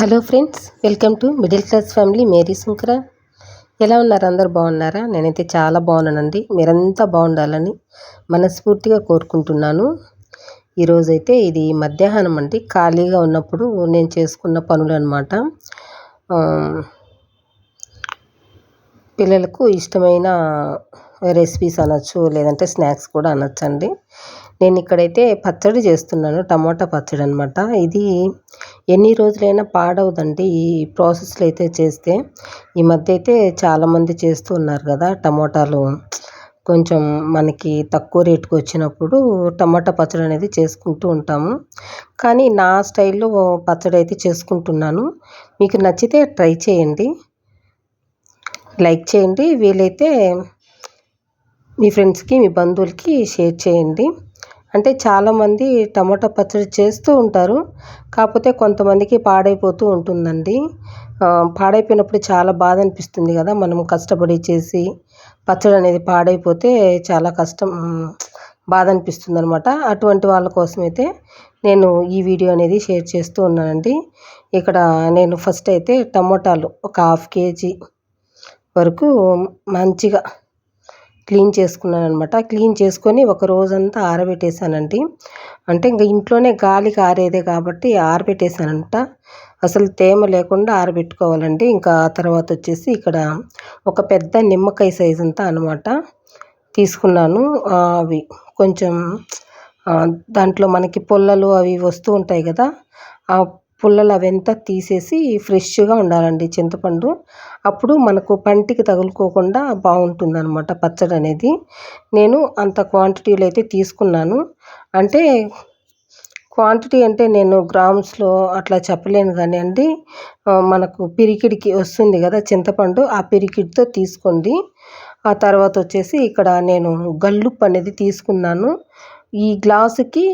Hello friends welcome to middle class family. Mary Shankara. ఎలా ఉన్నారు? అందరు బాగున్నారా? నేనైతే చాలా బాగున్నానండి. మీరంతా బాగుండాలని మనస్ఫూర్తిగా కోరుకుంటున్నాను. ఈరోజైతే ఇది మధ్యాహ్నం అండి. ఖాళీగా ఉన్నప్పుడు నేను చేసుకున్న పనులు అనమాట పిల్లలకు ఇష్టమైన రెసిపీస్ అనొచ్చు లేదంటే స్నాక్స్ కూడా అనొచ్చండి. నేను ఇక్కడైతే పచ్చడి చేస్తున్నాను టమాటా పచ్చడి అనమాట ఇది ఎన్ని రోజులైనా పాడవదండి ఈ ప్రాసెస్లో అయితే చేస్తే. ఈ మధ్య అయితే చాలామంది చేస్తూ ఉన్నారు కదా టమోటాలు. కొంచెం మనకి తక్కువ రేటుకి వచ్చినప్పుడు టమాటా పచ్చడి అనేది చేసుకుంటూ ఉంటాము. కానీ నా స్టైల్లో పచ్చడి అయితే చేసుకుంటున్నాను. మీకు నచ్చితే ట్రై చేయండి. లైక్ చేయండి. వీలైతే మీ ఫ్రెండ్స్కి మీ బంధువులకి షేర్ చేయండి. అంటే చాలామంది టమాటా పచ్చడి చేస్తూ ఉంటారు. కాకపోతే కొంతమందికి పాడైపోతూ ఉంటుందండి. పాడైపోయినప్పుడు చాలా బాధ అనిపిస్తుంది కదా. మనం కష్టపడి చేసి పచ్చడి అనేది పాడైపోతే చాలా కష్టం బాధ అనిపిస్తుంది అనమాట అటువంటి వాళ్ళ కోసం అయితే నేను ఈ వీడియో అనేది షేర్ చేస్తూ ఉన్నానండి. ఇక్కడ నేను ఫస్ట్ అయితే టమోటాలు ఒక హాఫ్ కేజీ వరకు మంచిగా క్లీన్ చేసుకున్నాను అనమాట క్లీన్ చేసుకొని ఒక రోజంతా ఆరబెట్టేసానండి అంటే ఇంకా ఇంట్లోనే గాలికి ఆరేదే కాబట్టి ఆరబెట్టేశానంట. అసలు తేమ లేకుండా ఆరబెట్టుకోవాలండి. ఇంకా తర్వాత వచ్చేసి ఇక్కడ ఒక పెద్ద నిమ్మకాయ సైజ్ అంతా అనమాట తీసుకున్నాను. అవి కొంచెం దాంట్లో మనకి పొల్లలు అవి వస్తూ ఉంటాయి కదా ఆ పుల్లలు అవంతా తీసేసి ఫ్రెష్గా ఉండాలండి చింతపండు. అప్పుడు మనకు పంటికి తగులుకోకుండా బాగుంటుంది అనమాట పచ్చడి అనేది నేను అంత క్వాంటిటీలో అయితే తీసుకున్నాను. అంటే క్వాంటిటీ అంటే నేను గ్రామ్స్లో అట్లా చెప్పలేను కానీ అండి మనకు పిరికిడికి వస్తుంది కదా చింతపండు ఆ పిరికిడితో తీసుకోండి. ఆ తర్వాత వచ్చేసి ఇక్కడ నేను గల్లుప్పు అనేది తీసుకున్నాను. ఈ గ్లాసుకి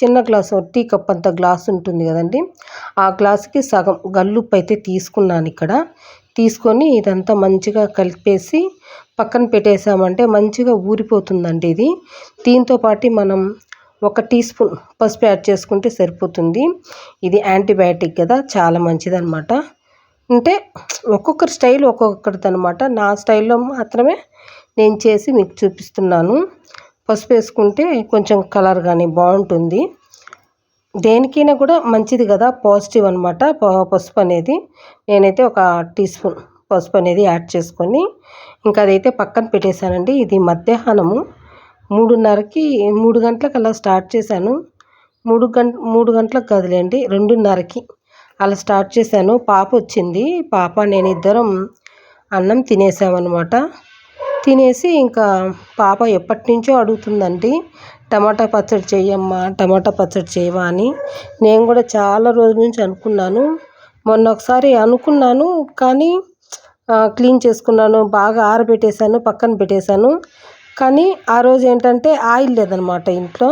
చిన్న గ్లాసు టీ కప్ అంత గ్లాస్ ఉంటుంది కదండి. ఆ గ్లాసుకి సగం గల్లుప్పు అయితే తీసుకున్నాను ఇక్కడ. తీసుకొని ఇదంతా మంచిగా కలిపేసి పక్కన పెట్టేసామంటే మంచిగా ఊరిపోతుందండి ఇది. దీంతో పాటు మనం ఒక టీ స్పూన్ పసుపు యాడ్ చేసుకుంటే సరిపోతుంది. ఇది యాంటీబయాటిక్ కదా చాలా మంచిది అనమాట అంటే ఒక్కొక్కరి స్టైల్ ఒక్కొక్కరిది అనమాట నా స్టైల్లో మాత్రమే నేను చేసి మీకు చూపిస్తున్నాను. పసుపు వేసుకుంటే కొంచెం కలర్ కానీ బాగుంటుంది. దేనికైనా కూడా మంచిది కదా పాజిటివ్ అనమాట పసుపు అనేది నేనైతే ఒక టీ స్పూన్ పసుపు అనేది యాడ్ చేసుకొని ఇంకా అదైతే పక్కన పెట్టేశానండి. ఇది మధ్యాహ్నము. మూడున్నరకి మూడు గంటలకు అలా స్టార్ట్ చేశాను. మూడు గంట మూడు గంటలకు కదిలేండి రెండున్నరకి అలా స్టార్ట్ చేశాను. పాప వచ్చింది పాప నేను ఇద్దరం అన్నం తినేసామన్నమాట. తినేసి ఇంకా పాప ఎప్పటి నుంచో అడుగుతుందండి టమాటా పచ్చడి చేయమ్మా టమాటా పచ్చడి చేయవా అని. నేను కూడా చాలా రోజుల నుంచి అనుకున్నాను. మొన్న ఒకసారి అనుకున్నాను కానీ క్లీన్ చేసుకున్నాను బాగా ఆరబెట్టేశాను పక్కన పెట్టేశాను. కానీ ఆ రోజు ఏంటంటే ఆయిల్ లేదనమాట ఇంట్లో.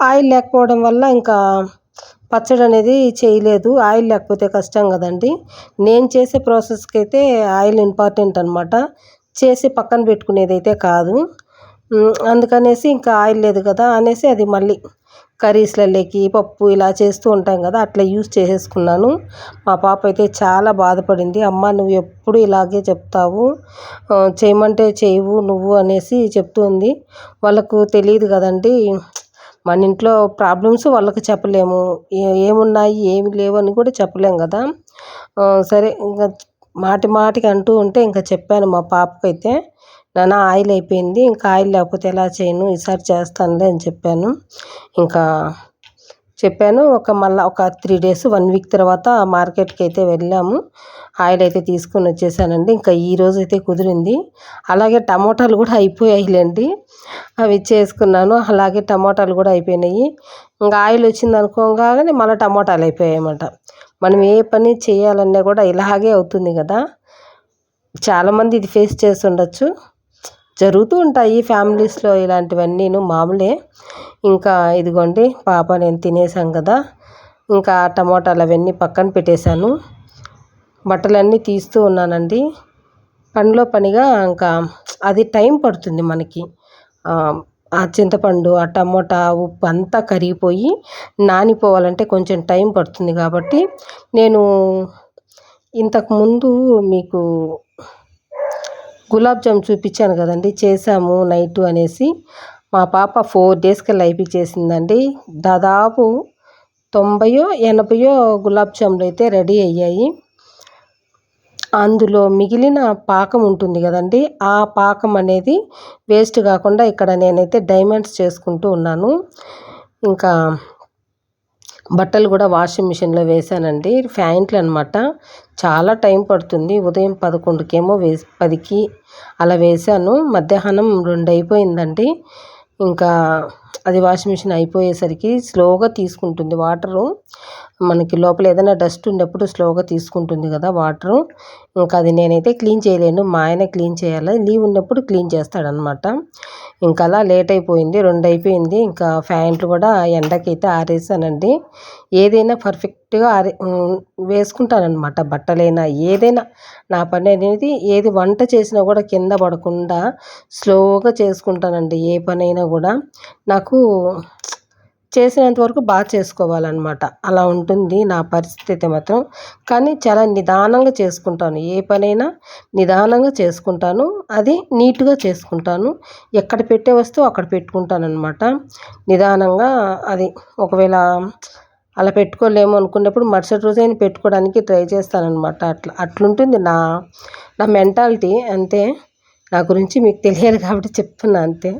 ఆయిల్ లేకపోవడం వల్ల ఇంకా పచ్చడి అనేది చేయలేదు. ఆయిల్ లేకపోతే కష్టం కదండి. నేను చేసే ప్రాసెస్కి అయితే ఆయిల్ ఇంపార్టెంట్ అనమాట. చేసి పక్కన పెట్టుకునేది అయితే కాదు అందుకనేసి ఇంకా ఆయిల్ లేదు కదా అనేసి అది మళ్ళీ కర్రీస్లలోకి పప్పు ఇలా చేస్తూ ఉంటాం కదా అట్లా యూస్ చేసేసుకున్నాను. మా పాప అయితే చాలా బాధపడింది. అమ్మ నువ్వు ఎప్పుడు ఇలాగే చెప్తావు? చేయమంటే చేయవు నువ్వు అనేసి చెప్తుంది వాళ్ళకు తెలియదు కదండి. మన ఇంట్లో ప్రాబ్లమ్స్ వాళ్ళకి చెప్పలేము. ఏమున్నాయి ఏమి లేవు అని కూడా చెప్పలేము కదా. సరే ఇంకా మాటి మాటికి అంటూ ఉంటే ఇంకా చెప్పాను మా పాపకైతే నాన్న ఆయిల్ అయిపోయింది ఇంకా ఆయిల్ లేకపోతే ఎలా చేయను? ఈసారి చేస్తానులే అని చెప్పాను. ఇంకా చెప్పాను ఒక మళ్ళీ ఒక త్రీ డేస్ వన్ వీక్ తర్వాత మార్కెట్కి అయితే వెళ్ళాము. ఆయిల్ అయితే తీసుకొని వచ్చేసానండి. ఇంకా ఈ రోజు అయితే కుదిరింది. అలాగే టమోటాలు కూడా అయిపోయాయిలేండి. అవి చేసుకున్నాను. అలాగే టమోటాలు కూడా అయిపోయినాయి. ఇంకా ఆయిల్ వచ్చింది అనుకోగానే మళ్ళీ టమోటాలు అయిపోయాయి అన్నమాట మనం ఏ పని చేయాలన్నా కూడా ఇలాగే అవుతుంది కదా. చాలామంది ఇది ఫేస్ చేసి ఉండొచ్చు జరుగుతూ ఉంటాయి ఫ్యామిలీస్లో ఇలాంటివన్నీను మామూలే. ఇంకా ఇదిగోండి పాప నేను తినేసాం కదా. ఇంకా టమోటాలు అవన్నీ పక్కన పెట్టేశాను. బట్టలన్నీ తీస్తూ ఉన్నానండి. పనిలో పనిగా ఇంకా అది టైం పడుతుంది మనకి. ఆ చింతపండు ఆ టమోటా ఉప్పు అంతా కరిగిపోయి నానిపోవాలంటే కొంచెం టైం పడుతుంది కాబట్టి నేను ఇంతకుముందు మీకు గులాబ్ జామ్ చూపించాను కదండి చేసాము నైట్ అనేసి. మా పాప ఫోర్ డేస్కి లైఫ్ చేసిందండి దాదాపు తొంభయో ఎనభయో గులాబ్ జాములు అయితే రెడీ అయ్యాయి. అందులో మిగిలిన పాకం ఉంటుంది కదండి. ఆ పాకం అనేది వేస్ట్ కాకుండా ఇక్కడ నేనైతే డైమండ్స్ చేసుకుంటూ ఉన్నాను. ఇంకా బట్టలు కూడా వాషింగ్ మిషన్లో వేసానండి ఫ్యాంట్లు అనమాట చాలా టైం పడుతుంది. ఉదయం పదకొండుకేమో వేసి పదికి అలా వేసాను మధ్యాహ్నం రెండు అయిపోయిందండి ఇంకా అది వాషింగ్ మిషన్ అయిపోయేసరికి స్లోగా తీసుకుంటుంది వాటరు. మనకి లోపల ఏదైనా డస్ట్ ఉన్నప్పుడు స్లోగా తీసుకుంటుంది కదా వాటరు. ఇంకా అది నేనైతే క్లీన్ చేయలేను. మా ఆయన క్లీన్ చేయాలి. లీవ్ ఉన్నప్పుడు క్లీన్ చేస్తాడనమాట ఇంకా అలా లేట్ అయిపోయింది. రెండు అయిపోయింది. ఇంకా ఫ్యాంట్లు కూడా ఎండకైతే ఆరేసానండి. ఏదైనా పర్ఫెక్ట్గా ఆరే వేసుకుంటానమాట బట్టలైనా ఏదైనా నా పని అనేది ఏది వంట చేసినా కూడా కింద పడకుండా స్లోగా చేసుకుంటానండి. ఏ పనైనా కూడా. నాకు చేసినంత వరకు బాగా చేసుకోవాలన్నమాట. అలా ఉంటుంది నా పరిస్థితి మాత్రం. కానీ చాలా నిదానంగా చేసుకుంటాను. ఏ పనైనా నిదానంగా చేసుకుంటాను. అది నీట్గా చేసుకుంటాను. ఎక్కడ పెట్టే వస్తువు అక్కడ పెట్టుకుంటాను అనమాట నిదానంగా అది ఒకవేళ అలా పెట్టుకోలేము అనుకున్నప్పుడు మరుసటి రోజైనా పెట్టుకోవడానికి ట్రై చేస్తానమాట అట్లా అట్లుంటుంది నా నా మెంటాలిటీ. అంతే. నా గురించి మీకు తెలియదు కాబట్టి చెప్తున్నా అంతే.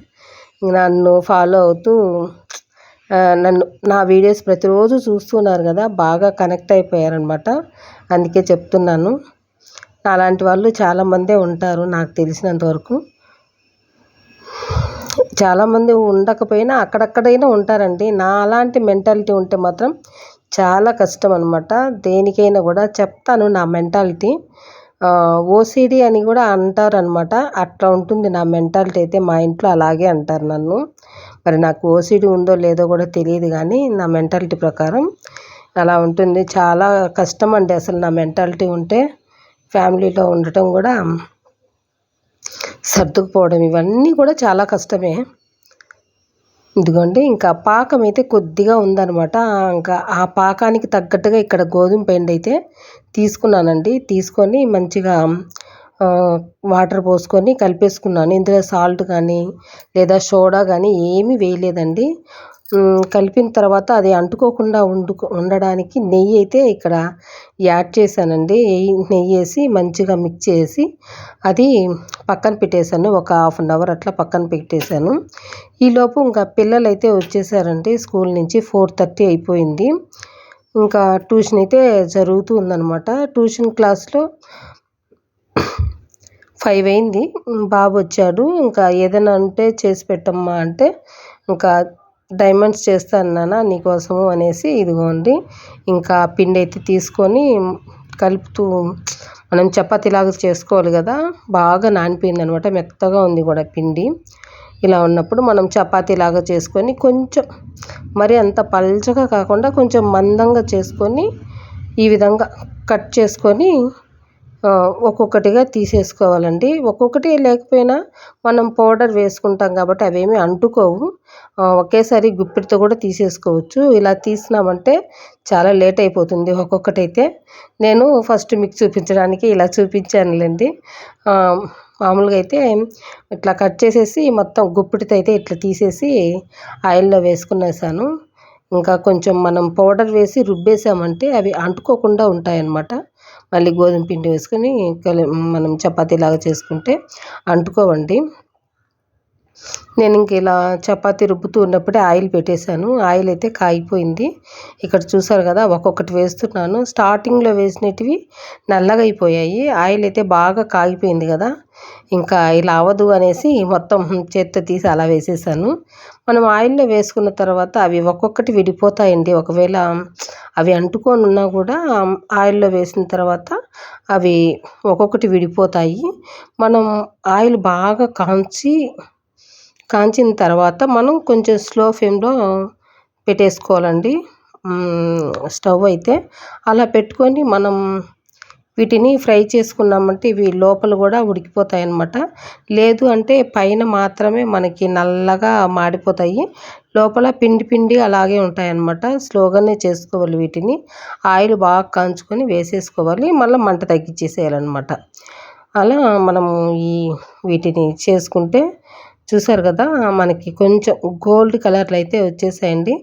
నన్ను ఫాలో అవుతూ నన్ను నా వీడియోస్ ప్రతిరోజు చూస్తున్నారు కదా బాగా కనెక్ట్ అయిపోయారనమాట. అందుకే చెప్తున్నాను. అలాంటి వాళ్ళు చాలామందే ఉంటారు నాకు తెలిసినంతవరకు. చాలామంది ఉండకపోయినా అక్కడక్కడైనా ఉంటారండి. నా అలాంటి మెంటాలిటీ ఉంటే మాత్రం చాలా కష్టం అనమాట దేనికైనా కూడా చెప్తాను నా మెంటాలిటీ. ఓసిడి అని కూడా అంటారనమాట అట్లా ఉంటుంది నా మెంటాలిటీ అయితే మా ఇంట్లో అలాగే అంటారు నన్ను. మరి నాకు ఓసిడి ఉందో లేదో కూడా తెలియదు కానీ నా మెంటాలిటీ ప్రకారం అలా ఉంటుంది. చాలా కష్టం అండి అసలు నా మెంటాలిటీ ఉంటే ఫ్యామిలీలో ఉండటం కూడా. సర్దుకుపోవడం ఇవన్నీ కూడా చాలా కష్టమే. ఇదిగోండి ఇంకా పాకం అయితే కొద్దిగా ఉందనమాట ఇంకా ఆ పాకానికి తగ్గట్టుగా ఇక్కడ గోధుమ పిండి అయితే తీసుకున్నానండి. తీసుకొని మంచిగా వాటర్ పోసుకొని కలిపేసుకున్నాను. ఇందులో సాల్ట్ కానీ లేదా సోడా కానీ ఏమీ వేయలేదండి. కలిపిన తర్వాత అది అంటుకోకుండా ఉండు ఉండడానికి నెయ్యి అయితే ఇక్కడ యాడ్ చేశానండి. నెయ్యి వేసి మంచిగా మిక్స్ చేసి అది పక్కన పెట్టేశాను. ఒక హాఫ్ అన్ అవర్ అట్లా పక్కన పెట్టేశాను. ఈలోపు ఇంకా పిల్లలు అయితే వచ్చేసారండి స్కూల్ నుంచి ఫోర్ థర్టీ అయిపోయింది. ఇంకా ట్యూషన్ అయితే జరుగుతూ ఉందనమాట ట్యూషన్ క్లాస్లో ఫైవ్ అయింది. బాబు వచ్చాడు. ఇంకా ఏదైనా ఉంటే చేసి పెట్టమ్మా అంటే ఇంకా డైమండ్స్ చేస్తాను నాన్న నీకోసము అనేసి ఇదిగోండి. ఇంకా పిండి అయితే తీసుకొని కలుపుతూ మనం చపాతీలాగా చేసుకోవాలి కదా. బాగా నానిపోయింది అనమాట మెత్తగా ఉంది కూడా పిండి. ఇలా ఉన్నప్పుడు మనం చపాతీలాగా చేసుకొని కొంచెం మరి అంత పల్చగా కాకుండా కొంచెం మందంగా చేసుకొని ఈ విధంగా కట్ చేసుకొని ఒక్కొక్కటిగా తీసేసుకోవాలండి. ఒక్కొక్కటి లేకపోయినా మనం పౌడర్ వేసుకుంటాం కాబట్టి అవేమీ అంటుకోవు. ఒకేసారి గుప్పిడితో కూడా తీసేసుకోవచ్చు. ఇలా తీసినామంటే చాలా లేట్ అయిపోతుంది ఒక్కొక్కటి అయితే నేను ఫస్ట్ మీకు చూపించడానికి ఇలా చూపించానులేండి. మామూలుగా అయితే ఇట్లా కట్ చేసేసి మొత్తం గుప్పిడితో అయితే ఇట్లా తీసేసి ఆయిల్లో వేసుకునేసాను. ఇంకా కొంచెం మనం పౌడర్ వేసి రుబ్బేసామంటే అవి అంటుకోకుండా ఉంటాయన్నమాట. మళ్ళీ గోధుమ పిండి వేసుకొని మనం చపాతీలాగా చేసుకుంటే అంటుకోవండి. నేను ఇంక ఇలా చపాతీ రుబ్బుతూ ఉన్నప్పుడే ఆయిల్ పెట్టేశాను. ఆయిల్ అయితే కాగిపోయింది. ఇక్కడ చూసారు కదా ఒక్కొక్కటి వేస్తున్నాను. స్టార్టింగ్లో వేసినటివి నల్లగా అయిపోయాయి. ఆయిల్ అయితే బాగా కాగిపోయింది కదా ఇంకా ఇలా అవ్వదు అనేసి మొత్తం చేత్తో తీసి అలా వేసేసాను మనం ఆయిల్లో వేసుకున్న తర్వాత అవి ఒక్కొక్కటి విడిపోతాయండి. ఒకవేళ అవి అంటుకొని ఉన్నా కూడా ఆయిల్లో వేసిన తర్వాత అవి ఒక్కొక్కటి విడిపోతాయి. మనం ఆయిల్ బాగా కాంచి కాంచిన తర్వాత మనం కొంచెం స్లో ఫ్లేమ్లో పెట్టేసుకోవాలండి. స్టవ్ అయితే అలా పెట్టుకొని మనం వీటిని ఫ్రై చేసుకున్నామంటే ఇవి లోపల కూడా ఉడికిపోతాయి అన్నమాట లేదు అంటే పైన మాత్రమే మనకి నల్లగా మాడిపోతాయి. లోపల పిండి పిండి అలాగే ఉంటాయన్నమాట. స్లోగానే చేసుకోవాలి వీటిని. ఆయిల్ బాగా కాంచుకొని వేసేసుకోవాలి. మళ్ళీ మంట తగ్గించేసేయాలన్నమాట. అలా మనము ఈ వీటిని చేసుకుంటే చూసారు కదా మనకి కొంచెం గోల్డ్ కలర్లు అయితే వచ్చేసాయండి.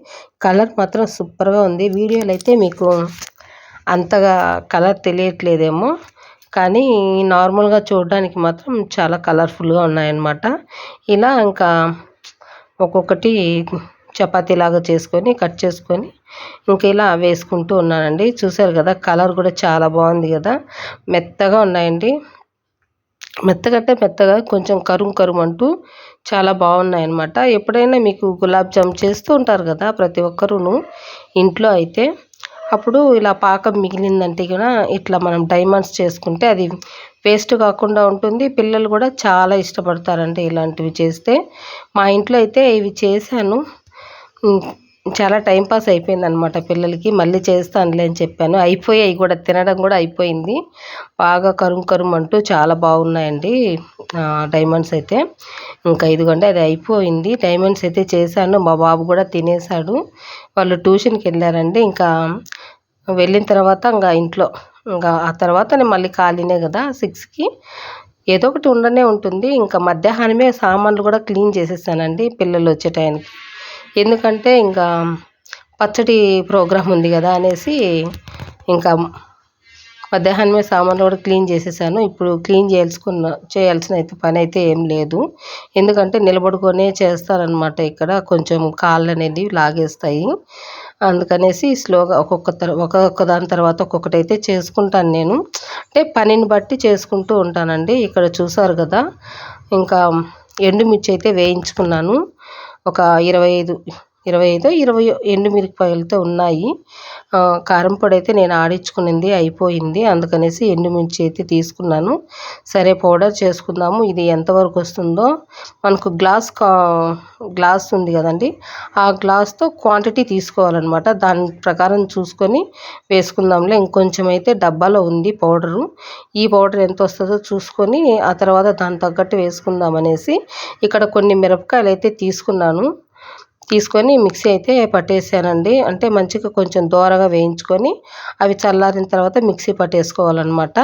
కలర్ మాత్రం సూపర్గా ఉంది. వీడియోలు అయితే మీకు అంతగా కలర్ తెలియట్లేదేమో. కానీ నార్మల్గా చూడడానికి మాత్రం చాలా కలర్ఫుల్గా ఉన్నాయన్నమాట. ఇలా ఇంకా ఒక్కొక్కటి చపాతీలాగా చేసుకొని కట్ చేసుకొని ఇంక ఇలా వేసుకుంటూ ఉన్నానండి. చూసారు కదా కలర్ కూడా చాలా బాగుంది కదా. మెత్తగా ఉన్నాయండి. మెత్తగంటే మెత్తగా కొంచెం కరుం కరుం అంటూ చాలా బాగున్నాయి అన్నమాట ఎప్పుడైనా మీకు గులాబ్ జామ్ చేస్తూ ఉంటారు కదా ప్రతి ఒక్కరూను ఇంట్లో అయితే. అప్పుడు ఇలా పాకం మిగిలిందంటే కూడా ఇట్లా మనం డైమండ్స్ చేసుకుంటే అది వేస్ట్ కాకుండా ఉంటుంది. పిల్లలు కూడా చాలా ఇష్టపడతారంటే ఇలాంటివి చేస్తే. మా ఇంట్లో అయితే ఇవి చేశాను. చాలా టైంపాస్ అయిపోయింది అనమాట పిల్లలకి మళ్ళీ చేస్తానులే అని చెప్పాను. అయిపోయాయి కూడా తినడం కూడా అయిపోయింది. బాగా కరుం కరుం అంటూ చాలా బాగున్నాయండి డైమండ్స్ అయితే. ఇంకా ఇదిగోండి అది అయిపోయింది. డైమండ్స్ అయితే చేశాను మా బాబు కూడా తినేశాడు. వాళ్ళు ట్యూషన్కి వెళ్ళారండి ఇంకా వెళ్ళిన తర్వాత ఇంకా ఇంట్లో ఇంకా ఆ తర్వాత నేను మళ్ళీ ఖాళీనే కదా సిక్స్కి. ఏదో ఒకటి ఉండనే ఉంటుంది. ఇంకా మధ్యాహ్నమే సామాన్లు కూడా క్లీన్ చేసేసానండి పిల్లలు వచ్చే టైంకి. ఎందుకంటే ఇంకా పచ్చడి ప్రోగ్రాం ఉంది కదా అనేసి ఇంకా మధ్యాహ్నమే సామాన్లు కూడా క్లీన్ చేసేసాను. ఇప్పుడు క్లీన్ చేయాల్సుకున్న చేయాల్సిన అయితే పని అయితే ఏం లేదు. ఎందుకంటే నిలబడుకొనే చేస్తారనమాట ఇక్కడ. కొంచెం కాళ్ళు అనేది లాగేస్తాయి. అందుకనేసి స్లోగా ఒక్కొక్క తర ఒక్కొక్క దాని తర్వాత ఒక్కొక్కటి అయితే చేసుకుంటాను నేను. అంటే పనిని బట్టి చేసుకుంటూ ఉంటానండి. ఇక్కడ చూసారు కదా. ఇంకా ఎండుమిర్చి అయితే వేయించుకున్నాను. ఒక ఇరవై ఐదు ఇరవై ఐదో ఇరవై ఎండుమిరపకాయలతో ఉన్నాయి. కారం పొడి అయితే నేను ఆడించుకునింది అయిపోయింది. అందుకనేసి ఎండుమిర్చి అయితే తీసుకున్నాను. సరే పౌడర్ చేసుకుందాము. ఇది ఎంతవరకు వస్తుందో మనకు గ్లాస్ కా గ్లాస్ ఉంది కదండి. ఆ గ్లాస్తో క్వాంటిటీ తీసుకోవాలన్నమాట. దాని ప్రకారం చూసుకొని వేసుకుందాంలే. ఇంకొంచెం అయితే డబ్బాలో ఉంది పౌడరు. ఈ పౌడర్ ఎంత వస్తుందో చూసుకొని ఆ తర్వాత దాని తగ్గట్టు వేసుకుందాం అనేసి ఇక్కడ కొన్ని మిరపకాయలు అయితే తీసుకున్నాను. తీసుకొని మిక్సీ అయితే పట్టేసానండి. అంటే మంచిగా కొంచెం దోరగా వేయించుకొని అవి చల్లారిన తర్వాత మిక్సీ పట్టేసుకోవాలన్నమాట.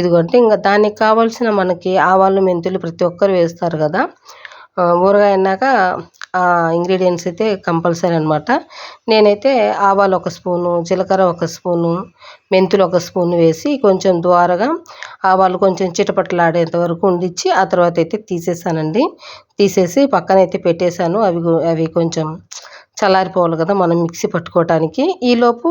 ఇదిగోంటే ఇంకా దానికి కావాల్సిన మనకి ఆవాలు మెంతులు ప్రతి ఒక్కరు వేస్తారు కదా. ఊరగాయన్నాక ఇంగ్రీడియంట్స్ అయితే కంపల్సరీ అనమాట నేనైతే ఆవాలు ఒక స్పూను జీలకర్ర ఒక స్పూను మెంతులు ఒక స్పూన్ వేసి కొంచెం ద్వారగా ఆవాలు కొంచెం చిటపట్లాడేంత వరకు ఉండిచ్చి ఆ తర్వాత అయితే తీసేసానండి. తీసేసి పక్కన అయితే పెట్టేశాను. అవి అవి కొంచెం చల్లారిపోవాలి కదా మనం మిక్సీ పట్టుకోవటానికి. ఈలోపు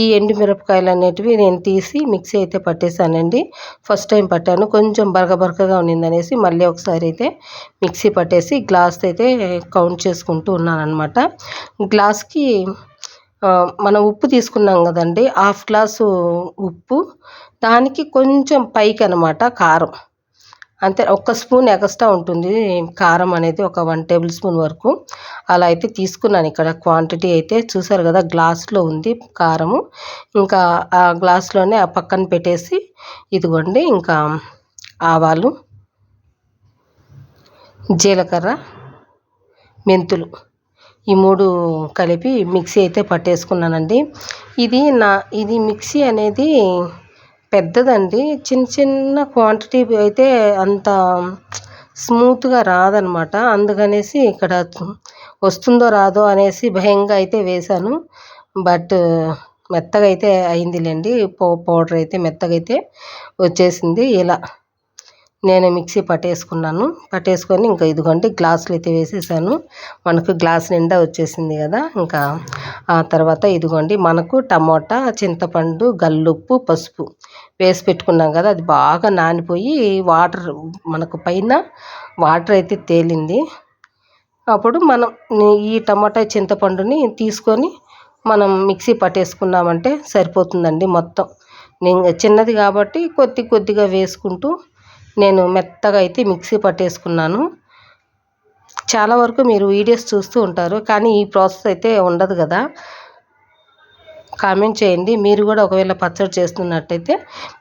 ఈ ఎండు మిరపకాయలు అనేటివి నేను తీసి మిక్సీ అయితే పట్టేశానండి. ఫస్ట్ టైం పట్టాను. కొంచెం బరక బరకగా ఉన్నిందనేసి మళ్ళీ ఒకసారి అయితే మిక్సీ పట్టేసి గ్లాస్ అయితే కౌంట్ చేసుకుంటూ ఉన్నాను అనమాట గ్లాస్కి మనం ఉప్పు తీసుకున్నాం కదండి హాఫ్ గ్లాసు ఉప్పు. దానికి కొంచెం పైకి అనమాట కారం. అంతే ఒక్క స్పూన్ ఎక్స్ట్రా ఉంటుంది కారం అనేది ఒక వన్ టేబుల్ స్పూన్ వరకు. అలా అయితే తీసుకున్నాను ఇక్కడ క్వాంటిటీ అయితే. చూసారు కదా గ్లాస్లో ఉంది కారము. ఇంకా ఆ గ్లాస్లోనే ఆ పక్కన పెట్టేసి ఇదిగోండి ఇంకా ఆవాలు జీలకర్ర మెంతులు. ఈ మూడు కలిపి మిక్సీ అయితే పట్టేసుకున్నానండి. ఇది నా ఇది మిక్సీ అనేది పెద్దదండి. చిన్న చిన్న క్వాంటిటీ అయితే అంత స్మూత్గా రాదనమాట. అందుకనేసి ఇక్కడ వస్తుందో రాదో అనేసి భయంగా అయితే వేశాను. బట్ మెత్తగా అయితే అయిందిలేండి. పో పౌడర్ అయితే మెత్తగా అయితే వచ్చేసింది. ఇలా నేను మిక్సీ పట్టేసుకున్నాను. పట్టేసుకొని ఇంకా ఇదిగోండి గ్లాసులు అయితే వేసేసాను. మనకు గ్లాస్ నిండా వచ్చేసింది కదా. ఇంకా ఆ తర్వాత ఇదిగోండి మనకు టమోటా చింతపండు గల్లుప్పు పసుపు వేసి పెట్టుకున్నాం కదా అది బాగా నానిపోయి వాటర్ మనకు పైన వాటర్ అయితే తేలింది. అప్పుడు మనం ఈ టమాటా చింతపండుని తీసుకొని మనం మిక్సీ పట్టేసుకున్నామంటే సరిపోతుందండి మొత్తం. నేను చిన్నది కాబట్టి కొద్ది కొద్దిగా వేసుకుంటూ నేను మెత్తగా అయితే మిక్సీ పట్టేసుకున్నాను. చాలా వరకు మీరు వీడియోస్ చూస్తూ ఉంటారు కానీ ఈ ప్రాసెస్ అయితే ఉండదు కదా. కామెంట్ చేయండి. మీరు కూడా ఒకవేళ పచ్చడి చేస్తున్నట్టయితే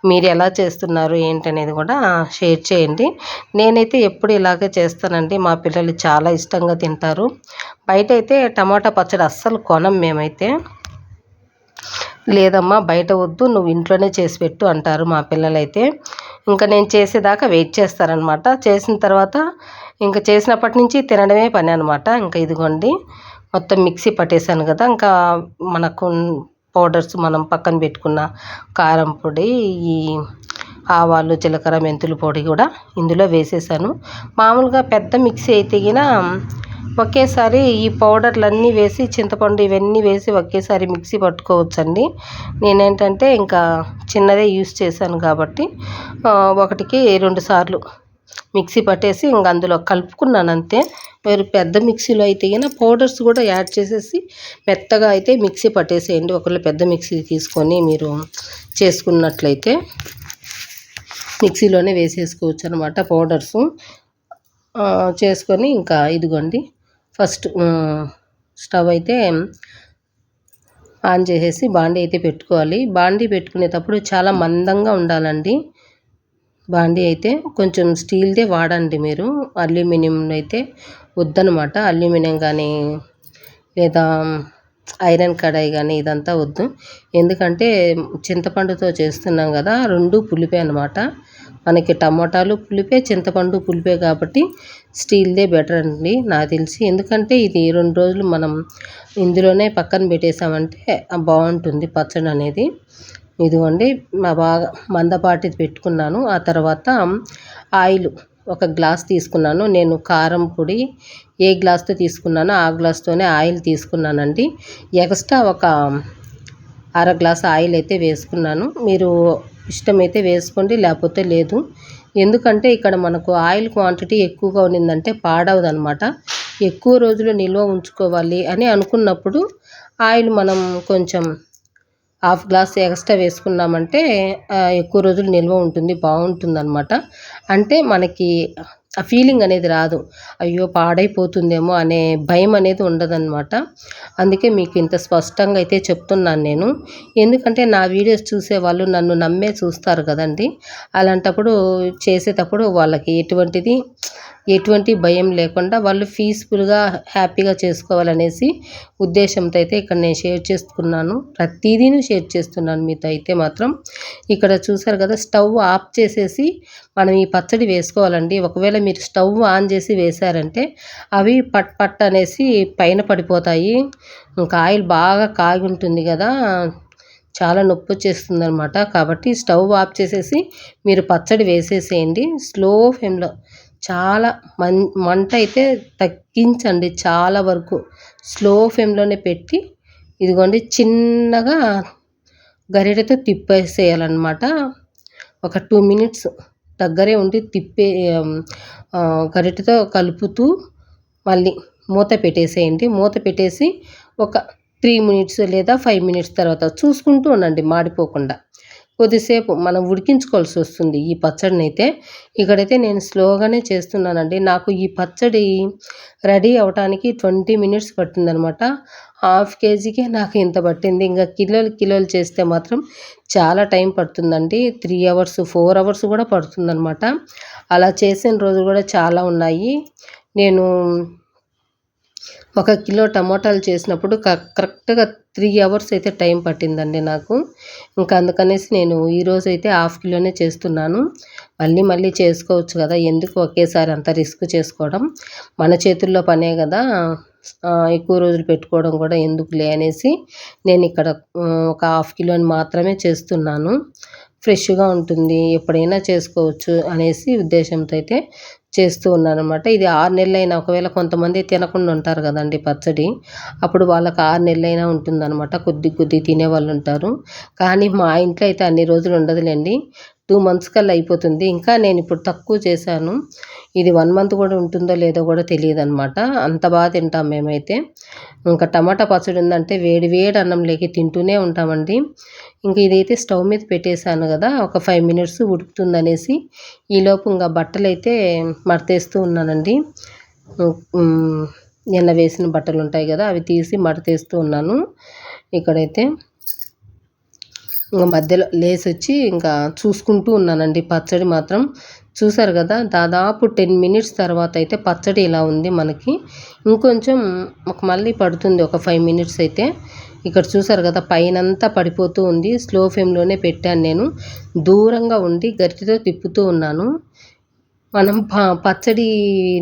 మీరు ఎలా చేస్తున్నారు ఏంటనేది కూడా షేర్ చేయండి. నేనైతే ఎప్పుడు ఇలాగే చేస్తానండి. మా పిల్లలు చాలా ఇష్టంగా తింటారు. బయట అయితే టమాటా పచ్చడి అస్సలు కొనం మేమైతే. లేదమ్మా బయట వద్దు నువ్వు ఇంట్లోనే చేసి పెట్టు అంటారు మా పిల్లలైతే. ఇంకా నేను చేసేదాకా వెయిట్ చేస్తారనమాట. చేసిన తర్వాత ఇంకా చేసినప్పటి నుంచి తినడమే పని అనమాట. ఇంకా ఇదిగోండి మొత్తం మిక్సీ పట్టేశాను కదా. ఇంకా మనకు పౌడర్స్ మనం పక్కన పెట్టుకున్న కారం పొడి ఈ ఆవాలు జీలకర్ర మెంతుల పొడి కూడా ఇందులో వేసేసాను. మామూలుగా పెద్ద మిక్సీ అయితే గిన ఒకేసారి ఈ పౌడర్లన్నీ వేసి చింతపండు ఇవన్నీ వేసి ఒకేసారి మిక్సీ పట్టుకోవచ్చండి. నేనేంటంటే ఇంకా చిన్నదే యూస్ చేశాను కాబట్టి ఒకటికి రెండు సార్లు మిక్సీ పట్టేసి ఇంక అందులో కలుపుకున్నాను అంతే మీరు పెద్ద మిక్సీలో అయితే కనుక పౌడర్స్ కూడా యాడ్ చేసేసి మెత్తగా అయితే మిక్సీ పట్టేసేయండి. ఒకళ్ళు పెద్ద మిక్సీ తీసుకొని మీరు చేసుకున్నట్లయితే మిక్సీలోనే వేసేసుకోవచ్చు అనమాట పౌడర్స్ చేసుకొని ఇంకా ఇదిగోండి. ఫస్ట్ స్టవ్ అయితే ఆన్ చేసేసి బాండీ అయితే పెట్టుకోవాలి. బాండీ పెట్టుకునేటప్పుడు చాలా మందంగా ఉండాలండి. బాండీ అయితే కొంచెం స్టీల్దే వాడండి మీరు. అల్యూమినియం అయితే వద్దనమాట అల్యూమినియం కానీ లేదా ఐరన్ కడాయి కానీ ఇదంతా వద్దు. ఎందుకంటే చింతపండుతో చేస్తున్నాం కదా రెండు పులిపే అనమాట మనకి టమోటాలు పులిపే చింతపండు పులిపే కాబట్టి స్టీల్దే బెటర్ అండి నాకు తెలిసి. ఎందుకంటే ఇది రెండు రోజులు మనం ఇందులోనే పక్కన పెట్టేసామంటే బాగుంటుంది పచ్చడి అనేది ఇదిగోండి బాగా మందపాటి పెట్టుకున్నాను. ఆ తర్వాత ఆయిల్ ఒక గ్లాస్ తీసుకున్నాను. నేను కారం పొడి ఏ గ్లాస్తో తీసుకున్నానో ఆ గ్లాస్తోనే ఆయిల్ తీసుకున్నానండి. ఎక్స్ట్రా ఒక అర గ్లాస్ ఆయిల్ అయితే వేసుకున్నాను. మీరు ఇష్టమైతే వేసుకోండి లేకపోతే లేదు. ఎందుకంటే ఇక్కడ మనకు ఆయిల్ క్వాంటిటీ ఎక్కువగా ఉన్నిందంటే పాడవదనమాట. ఎక్కువ రోజులు నిల్వ ఉంచుకోవాలి అని అనుకున్నప్పుడు ఆయిల్ మనం కొంచెం హాఫ్ గ్లాస్ ఎక్స్ట్రా వేసుకున్నామంటే ఎక్కువ రోజులు నిల్వ ఉంటుంది బాగుంటుందన్నమాట. అంటే మనకి ఆ ఫీలింగ్ అనేది రాదు. అయ్యో పాడైపోతుందేమో అనే భయం అనేది ఉండదన్నమాట. అందుకే మీకు ఇంత స్పష్టంగా అయితే చెప్తున్నాను నేను. ఎందుకంటే నా వీడియోస్ చూసే వాళ్ళు నన్ను నమ్మే చూస్తారు కదండి. అలాంటప్పుడు చేసేటప్పుడు వాళ్ళకి ఎటువంటిది ఎటువంటి భయం లేకుండా వాళ్ళు పీస్ఫుల్గా హ్యాపీగా చేసుకోవాలనేసి ఉద్దేశంతో అయితే ఇక్కడ నేను షేర్ చేసుకున్నాను ప్రతిదీని షేర్ చేస్తున్నాను మీతో అయితే మాత్రం. ఇక్కడ చూసారు కదా స్టవ్ ఆఫ్ చేసేసి మనం ఈ పచ్చడి వేసుకోవాలండి. ఒకవేళ మీరు స్టవ్ ఆన్ చేసి వేశారంటే అవి పట్ పట్ అనేసి పైన పడిపోతాయి. ఇంకా ఆయిల్ బాగా కాగి ఉంటుంది కదా చాలా నొప్పి వచ్చేస్తుంది అనమాట కాబట్టి స్టవ్ ఆఫ్ చేసేసి మీరు పచ్చడి వేసేసేయండి. స్లో ఫ్లేమ్లో చాలా మం మంట అయితే తగ్గించండి చాలా వరకు. స్లో ఫ్లేమ్లోనే పెట్టి ఇదిగోండి చిన్నగా గరిటెతో తిప్పేసేయాలన్నమాట. ఒక టూ మినిట్స్ దగ్గరే ఉండి తిప్పే గరిటెతో కలుపుతూ మళ్ళీ మూత పెట్టేసేయండి. మూత పెట్టేసి ఒక త్రీ మినిట్స్ లేదా ఫైవ్ మినిట్స్ తర్వాత చూసుకుంటూ ఉండండి మాడిపోకుండా. కొద్దిసేపు మనం ఉడికించుకోవాల్సి వస్తుంది ఈ పచ్చడిని అయితే ఇక్కడైతే నేను స్లోగానే చేస్తున్నానండి. నాకు ఈ పచ్చడి రెడీ అవడానికి ట్వంటీ మినిట్స్ పట్టిందనమాట. హాఫ్ కేజీకే నాకు ఇంత పట్టింది. ఇంకా కిలోలు కిలోలు చేస్తే మాత్రం చాలా టైం పడుతుందండి. త్రీ అవర్స్ ఫోర్ అవర్స్ కూడా పడుతుందనమాట. అలా చేసిన రోజు కూడా చాలా ఉన్నాయి. నేను ఒక కిలో టమోటాలు చేసినప్పుడు కరెక్ట్గా త్రీ అవర్స్ అయితే టైం పట్టిందండి నాకు. ఇంకా అందుకనేసి నేను ఈరోజు అయితే హాఫ్ కిలోనే చేస్తున్నాను. మళ్ళీ మళ్ళీ చేసుకోవచ్చు కదా ఎందుకు ఒకేసారి అంత రిస్క్ చేసుకోవడం? మన చేతుల్లో పనే కదా ఎక్కువ రోజులు పెట్టుకోవడం కూడా ఎందుకులే అనేసి నేను ఇక్కడ ఒక హాఫ్ కిలోని మాత్రమే చేస్తున్నాను. ఫ్రెష్గా ఉంటుంది ఎప్పుడైనా చేసుకోవచ్చు అనేసి ఉద్దేశంతో అయితే చేస్తూ ఉన్నాను అనమాట ఇది ఆరు నెలలైనా ఒకవేళ కొంతమంది తినకుండా ఉంటారు కదండి పచ్చడి అప్పుడు వాళ్ళకి ఆరు నెలలైనా ఉంటుందన్నమాట. కొద్ది కొద్ది తినే వాళ్ళు ఉంటారు. కానీ మా ఇంట్లో అయితే అన్ని రోజులు ఉండదులేండి. టూ మంత్స్ కల్లా అయిపోతుంది. ఇంకా నేను ఇప్పుడు తక్కువ చేశాను. ఇది వన్ మంత్ కూడా ఉంటుందో లేదో కూడా తెలియదు అనమాట అంత బాగా తింటాం మేమైతే. ఇంకా టమాటా పచ్చడి ఉందంటే వేడి వేడి అన్నం లేకి తింటూనే ఉంటామండి. ఇంకా ఇదైతే స్టవ్ మీద పెట్టేశాను కదా ఒక ఫైవ్ మినిట్స్ ఉడుకుతుందనేసి. ఈలోపు ఇంకా బట్టలు అయితే మడతేస్తూ ఉన్నానండి. నిన్న వేసిన బట్టలు ఉంటాయి కదా అవి తీసి మడతేస్తూ ఉన్నాను. ఇక్కడైతే ఇంకా మధ్యలో లేసి వచ్చి ఇంకా చూసుకుంటూ ఉన్నానండి పచ్చడి మాత్రం. చూసారు కదా దాదాపు టెన్ మినిట్స్ తర్వాత అయితే పచ్చడి ఇలా ఉంది మనకి. ఇంకొంచెం ఒక మళ్ళీ పడుతుంది ఒక ఫైవ్ మినిట్స్ అయితే. ఇక్కడ చూసారు కదా పైనంతా పడిపోతూ ఉంది. స్లో ఫ్లేమ్లోనే పెట్టాను నేను. దూరంగా ఉండి గరిటితో తిప్పుతూ ఉన్నాను. మనం పచ్చడి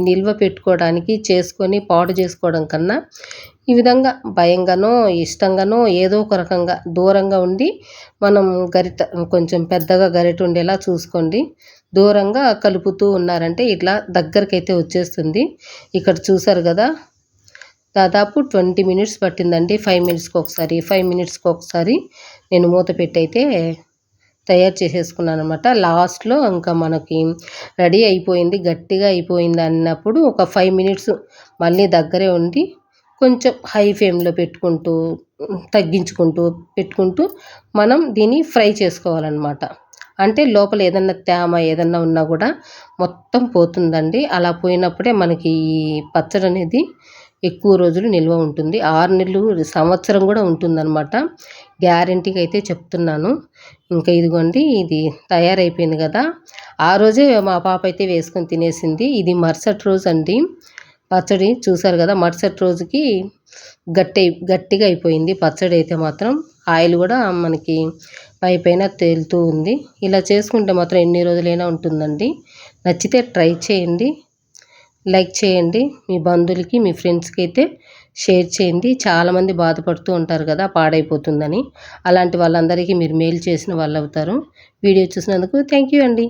నిల్వ పెట్టుకోవడానికి చేసుకొని పాడు చేసుకోవడం కన్నా ఈ విధంగా భయంగానో ఇష్టంగానో ఏదో ఒక రకంగా దూరంగా ఉండి మనం గరిట కొంచెం పెద్దగా గరిట ఉండేలా చూసుకోండి. దూరంగా కలుపుతూ ఉన్నారంటే ఇట్లా దగ్గరకైతే వచ్చేస్తుంది. ఇక్కడ చూసారు కదా? దాదాపు ట్వంటీ మినిట్స్ పట్టిందండి. ఫైవ్ మినిట్స్కి ఒకసారి ఫైవ్ మినిట్స్కి ఒకసారి నేను మూత పెట్టి అయితే తయారు చేసేసుకున్నాను అనమాట లాస్ట్లో ఇంకా మనకి రెడీ అయిపోయింది గట్టిగా అయిపోయింది అన్నప్పుడు ఒక ఫైవ్ మినిట్స్ మళ్ళీ దగ్గరే ఉండి కొంచెం హై ఫ్లేమ్లో పెట్టుకుంటూ తగ్గించుకుంటూ పెట్టుకుంటూ మనం దీన్ని ఫ్రై చేసుకోవాలన్నమాట. అంటే లోపల ఏదన్నా తేమ ఏదన్నా ఉన్నా కూడా మొత్తం పోతుందండి. అలా పోయినప్పుడే మనకి ఈ పచ్చడి అనేది ఎక్కువ రోజులు నిల్వ ఉంటుంది. ఆరు నెలలు సంవత్సరం కూడా ఉంటుందన్నమాట. గ్యారంటీగా అయితే చెప్తున్నాను. ఇంకా ఇదిగోండి ఇది తయారైపోయింది కదా. ఆ రోజే మా పాప అయితే వేసుకొని తినేసింది. ఇది మరుసటి రోజు అండి పచ్చడి చూసారు కదా మరుసటి రోజుకి గట్టి గట్టిగా అయిపోయింది పచ్చడి అయితే మాత్రం. ఆయిల్ కూడా మనకి పై పైన తేలుతూ ఉంది. ఇలా చేసుకుంటే మాత్రం ఎన్ని రోజులైనా ఉంటుందండి. నచ్చితే ట్రై చేయండి లైక్ చేయండి. మీ బంధువులకి మీ ఫ్రెండ్స్కి అయితే షేర్ చేయండి. చాలామంది బాధపడుతూ ఉంటారు కదా పాడైపోతుందని. అలాంటి వాళ్ళందరికీ మీరు మేలు చేసిన వాళ్ళు అవుతారు వీడియో చూసినందుకు థ్యాంక్ యూ అండి.